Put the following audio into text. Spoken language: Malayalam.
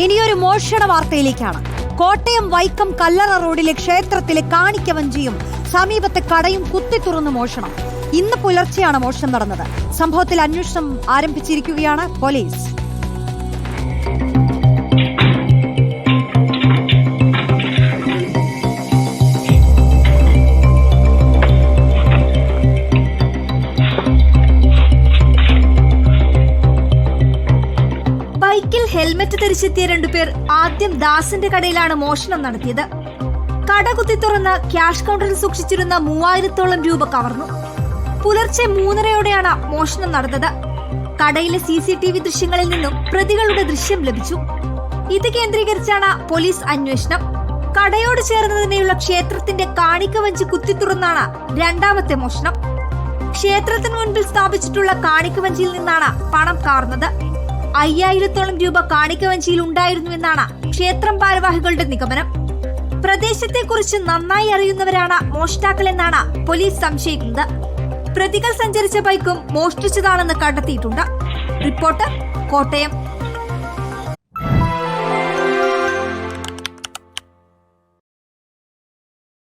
ഇനിയൊരു മോഷണ വാർത്തയിലേക്കാണ്. കോട്ടയം വൈക്കം കല്ലറ റോഡിലെ ക്ഷേത്രത്തിലെ കാണിക്കവഞ്ചിയും സമീപത്തെ കടയും കുത്തി തുറന്ന് മോഷണം. ഇന്ന് പുലർച്ചെയാണ് മോഷണം നടന്നത്. സംഭവത്തിൽ അന്വേഷണം ആരംഭിച്ചിരിക്കുകയാണ് പോലീസ്. ബൈക്കിൽ ഹെൽമറ്റ് ധരിച്ചെത്തിയ രണ്ടുപേർ ആദ്യം ദാസിന്റെ കടയിലാണ് മോഷണം നടത്തിയത്. കട കുത്തി തുറന്ന് ക്യാഷ് കൗണ്ടറിൽ സൂക്ഷിച്ചിരുന്ന മൂവായിരത്തോളം രൂപ കവർന്നു. പുലർച്ചെ മൂന്നരയോടെയാണ് മോഷണം നടന്നത്. കടയിലെ സി സി ടി വി ദൃശ്യങ്ങളിൽ നിന്നും പ്രതികളുടെ ദൃശ്യം ലഭിച്ചു. ഇത് കേന്ദ്രീകരിച്ചാണ് പോലീസ് അന്വേഷണം. കടയോട് ചേർന്ന് തന്നെയുള്ള ക്ഷേത്രത്തിന്റെ കാണിക്ക കുത്തി തുറന്നാണ് രണ്ടാമത്തെ മോഷണം. ക്ഷേത്രത്തിന് മുൻപിൽ സ്ഥാപിച്ചിട്ടുള്ള കാണിക്കവഞ്ചിയിൽ നിന്നാണ് പണം കാർന്നത്. അയ്യായിരത്തോളം രൂപ കാണിക്കവഞ്ചിയിൽ ഉണ്ടായിരുന്നുവെന്നാണ് ക്ഷേത്രം ഭാരവാഹികളുടെ നിഗമനം. പ്രദേശത്തെക്കുറിച്ച് നന്നായി അറിയുന്നവരാണ് മോഷ്ടാക്കളെന്നാണ് പോലീസ് സംശയിക്കുന്നത്. പ്രതികൾ സഞ്ചരിച്ച ബൈക്കും മോഷ്ടിച്ചതാണെന്ന് കണ്ടെത്തിയിട്ടുണ്ട്. റിപ്പോർട്ടർ കോട്ടയം.